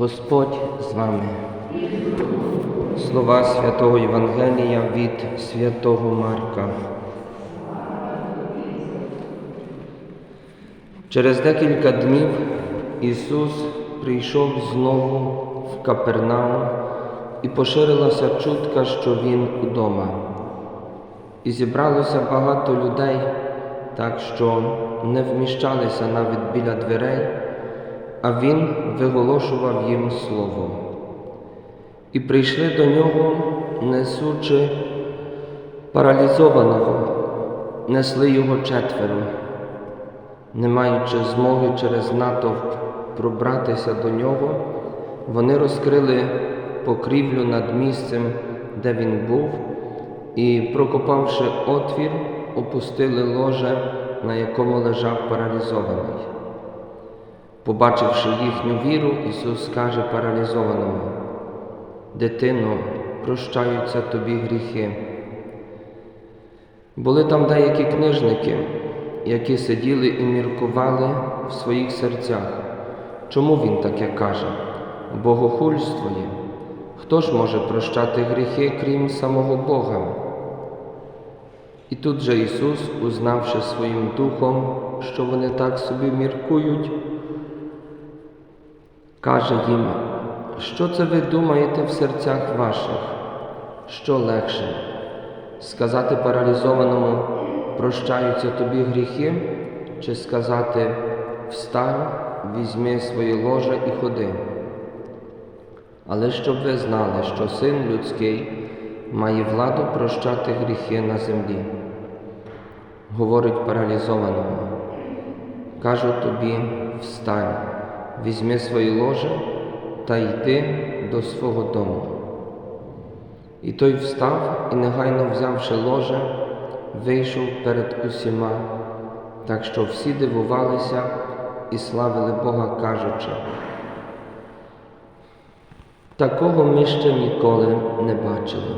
Господь з вами. Слова святого Євангелія від святого Марка. Через декілька днів Ісус прийшов знову в Капернаум і поширилася чутка, що Він удома. І зібралося багато людей, так що не вміщалися навіть біля дверей, а Він виголошував їм слово. І прийшли до нього, несучи паралізованого, несли його четверо, не маючи змоги через натовп пробратися до нього, вони розкрили покрівлю над місцем, де він був, і, прокопавши отвір, опустили ложе, на якому лежав паралізований. Побачивши їхню віру, Ісус каже паралізованому, Дитино, прощаються тобі гріхи. Були там деякі книжники, які сиділи і міркували в своїх серцях. Чому він таке каже? Богохульство є. Хто ж може прощати гріхи, крім самого Бога? І тут же Ісус, узнавши своїм духом, що вони так собі міркують, каже їм, що це ви думаєте в серцях ваших? Що легше? Сказати паралізованому, прощаються тобі гріхи, чи сказати Встань, візьми своє ложе і ходи. Але щоб ви знали, що син людський має владу прощати гріхи на землі. Говорить паралізованому, кажу тобі, встань, візьми своє ложе та йди до свого дому. І той встав і, негайно взявши ложе, вийшов перед усіма, так що всі дивувалися і славили Бога, кажучи. Такого ми ще ніколи не бачили.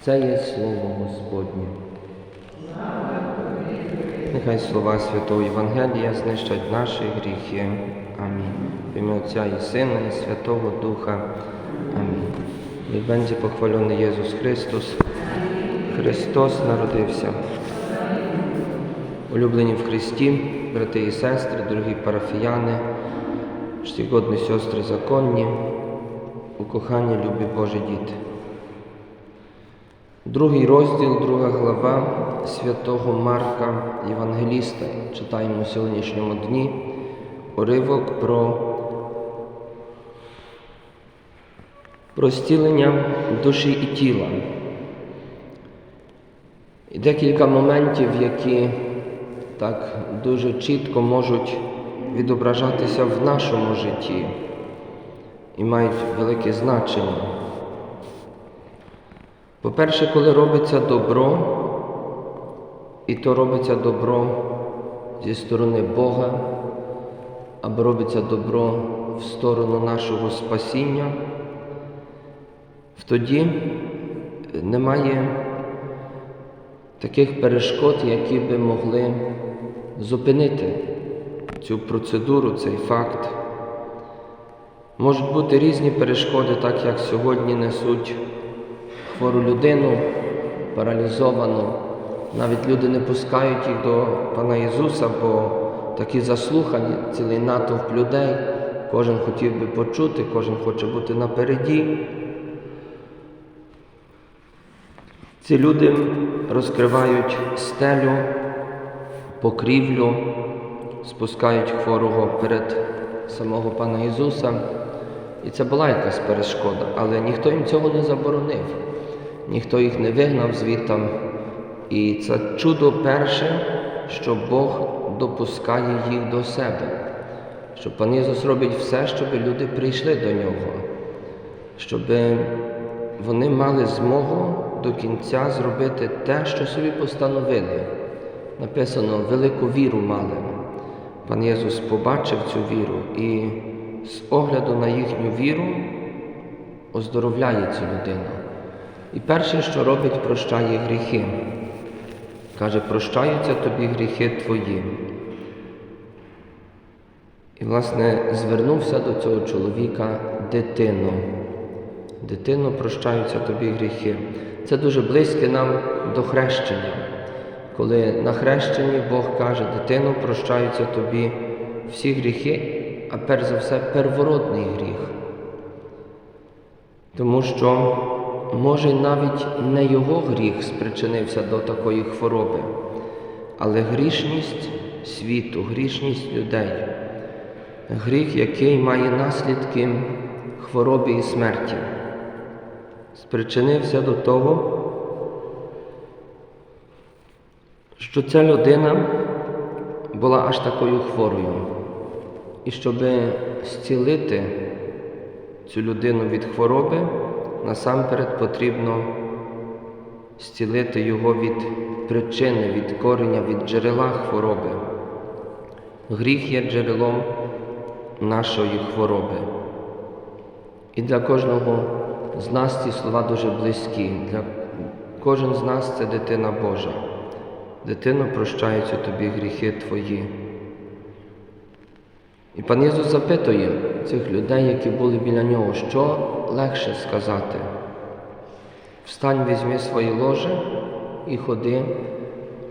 Це є Слово Господнє. Нехай слова Святого Євангелія знищать наші гріхи. Амінь. В ім'я Отця і Сина, і Святого Духа. Амінь. І похвалений Єсус Христос. Христос народився. Улюблені в Христі, брати і сестри, дорогі парафіяни, чтігодні сестри законні, укохані любі Божі діти. Другий розділ, друга глава святого Марка Євангеліста. Читаємо у сьогоднішньому дні уривок про зцілення душі і тіла. І декілька моментів, які так дуже чітко можуть відображатися в нашому житті і мають велике значення. По-перше, коли робиться добро, і то робиться добро зі сторони Бога, або робиться добро в сторону нашого спасіння, тоді немає таких перешкод, які би могли зупинити цю процедуру, цей факт. Можуть бути різні перешкоди, так як сьогодні несуть хвору людину, паралізовану. Навіть люди не пускають їх до Пана Ісуса, бо такі заслухані, цілий натовп людей. Кожен хотів би почути, кожен хоче бути напереді. Ці люди розкривають стелю, покрівлю, спускають хворого перед самого Пана Ісуса. І це була якась перешкода, але ніхто їм цього не заборонив, ніхто їх не вигнав звідтам. І це чудо перше, що Бог допускає їх до себе, що Пан Ісус робить все, щоб люди прийшли до Нього, щоб вони мали змогу до кінця зробити те, що собі постановили. Написано, велику віру мали. Пан Єсус побачив цю віру і з огляду на їхню віру оздоровляє цю людину. І перше, що робить, прощає гріхи. Каже, прощаються тобі гріхи твої. І, власне, звернувся до цього чоловіка дитино. Дитино, прощаються тобі гріхи. Це дуже близьке нам до хрещення. Коли на хрещенні Бог каже, дитино, прощаються тобі всі гріхи, а перш за все первородний гріх. Тому що, може, навіть не його гріх спричинився до такої хвороби, але грішність світу, грішність людей, гріх, який має наслідки хвороби і смерті, спричинився до того, що ця людина була аж такою хворою. І щоб зцілити цю людину від хвороби, насамперед потрібно зцілити його від причини, від кореня, від джерела хвороби. Гріх є джерелом нашої хвороби. І для кожного з нас ці слова дуже близькі. Для Кожен з нас це дитина Божа. Дитино, прощаються тобі гріхи твої. І пан Ісус запитує цих людей, які були біля нього, що легше сказати. Встань, візьми своє ложе і ходи,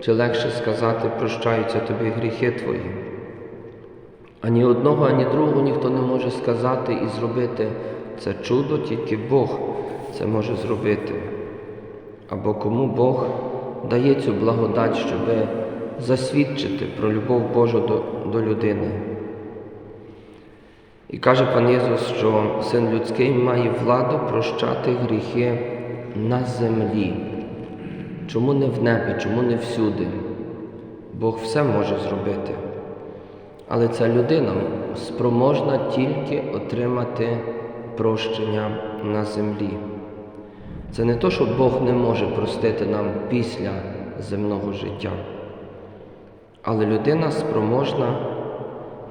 чи легше сказати, прощаються тобі гріхи твої. Ані одного, ані другого ніхто не може сказати і зробити це чудо, тільки Бог це може зробити. Або кому Бог дає цю благодать, щоб засвідчити про любов Божу до, до людини. І каже пан Ісус, що син людський має владу прощати гріхи на землі. Чому не в небі, чому не всюди? Бог все може зробити. Але ця людина спроможна тільки отримати прощення на землі. Це не то, що Бог не може простити нам після земного життя, але людина спроможна,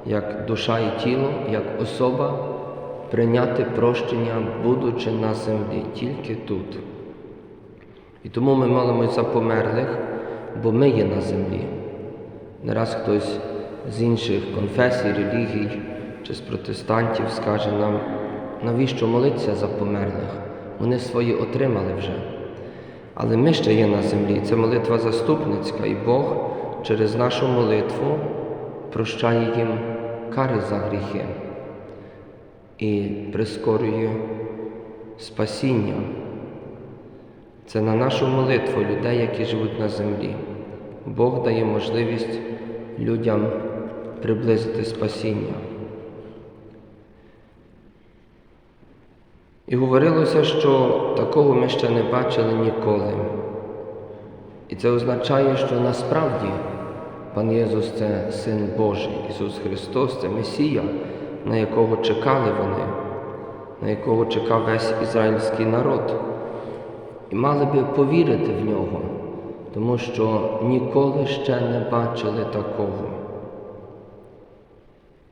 як душа і тіло, як особа прийняти прощення, будучи на землі, тільки тут. І тому ми молимося за померлих, бо ми є на землі. Не раз хтось з інших конфесій, релігій чи з протестантів скаже нам, навіщо молитися за померлих? Вони свої отримали вже. Але ми ще є на землі. Це молитва заступницька, і Бог через нашу молитву прощає їм кари за гріхи і прискорює спасіння. Це на нашу молитву людей, які живуть на землі. Бог дає можливість людям приблизити спасіння. І говорилося, що такого ми ще не бачили ніколи. І це означає, що насправді пан Єсус це Син Божий, Ісус Христос, це Месія, на якого чекали вони, на якого чекав весь ізраїльський народ. І мали би повірити в нього, тому що ніколи ще не бачили такого.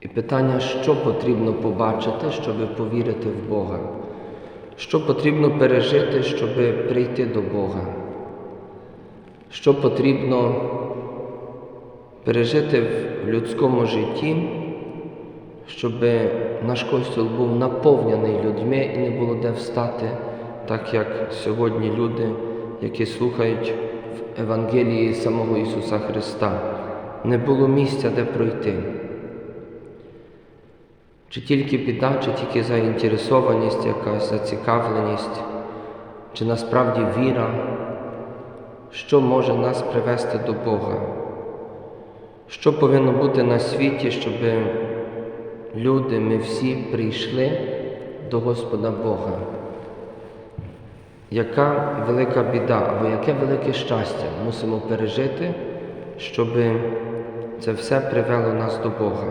І питання, що потрібно побачити, щоб повірити в Бога. Що потрібно пережити, щоб прийти до Бога? Що потрібно пережити в людському житті, щоб наш костюл був наповнений людьми і не було де встати, так як сьогодні люди, які слухають в Евангелії самого Ісуса Христа, не було місця, де пройти. Чи тільки біда, чи тільки заінтересованість, якась зацікавленість, чи насправді віра, що може нас привести до Бога? Що повинно бути на світі, щоб люди, ми всі прийшли до Господа Бога? Яка велика біда або яке велике щастя мусимо пережити, щоб це все привело нас до Бога?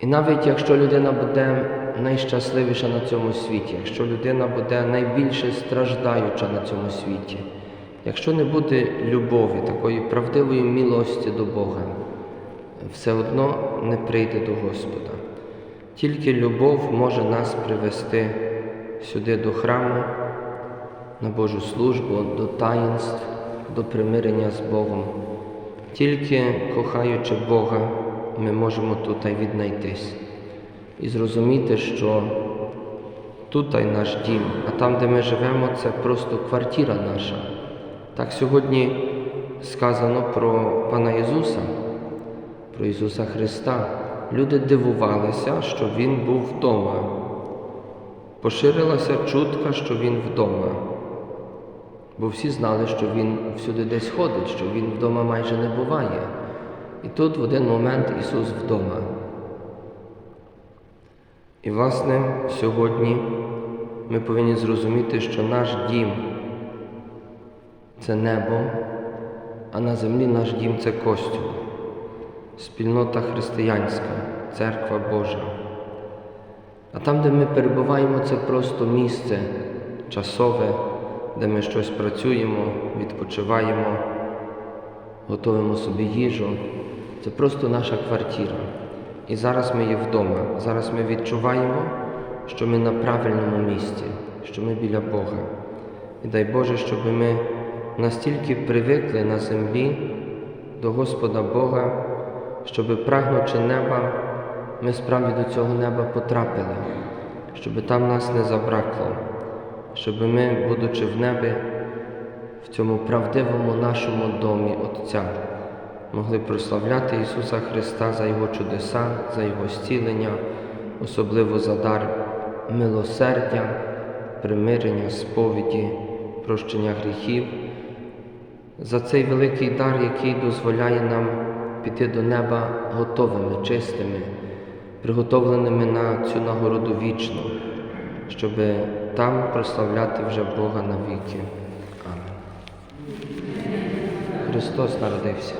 І навіть якщо людина буде найщасливіша на цьому світі, якщо людина буде найбільше страждаюча на цьому світі, якщо не буде любові, такої правдивої милості до Бога, все одно не прийде до Господа. Тільки любов може нас привести сюди до храму, на Божу службу, до таїнств, до примирення з Богом. Тільки кохаючи Бога, ми можемо тут віднайтись і зрозуміти, що тут наш дім, а там, де ми живемо, це просто квартира наша. Так сьогодні сказано про Пана Ісуса, про Ісуса Христа. Люди дивувалися, що Він був вдома. Поширилася чутка, що Він вдома. Бо всі знали, що Він всюди десь ходить, що Він вдома майже не буває. І тут в один момент Ісус вдома. І, власне, сьогодні ми повинні зрозуміти, що наш дім це небо, а на землі наш дім це костюм, спільнота християнська, церква Божа. А там, де ми перебуваємо, це просто місце часове, де ми щось працюємо, відпочиваємо, готуємо собі їжу. Це просто наша квартира. І зараз ми є вдома. Зараз ми відчуваємо, що ми на правильному місці, що ми біля Бога. І дай Боже, щоб ми настільки привикли на землі до Господа Бога, щоб прагнучи неба, ми справді до цього неба потрапили, щоб там нас не забракло, щоб ми, будучи в небі, в цьому правдивому нашому домі Отця, могли прославляти Ісуса Христа за Його чудеса, за Його зцілення, особливо за дар милосердя, примирення, сповіді, прощення гріхів, за цей великий дар, який дозволяє нам піти до неба готовими, чистими, приготовленими на цю нагороду вічну, щоб там прославляти вже Бога навіки. Амінь. Христос народився.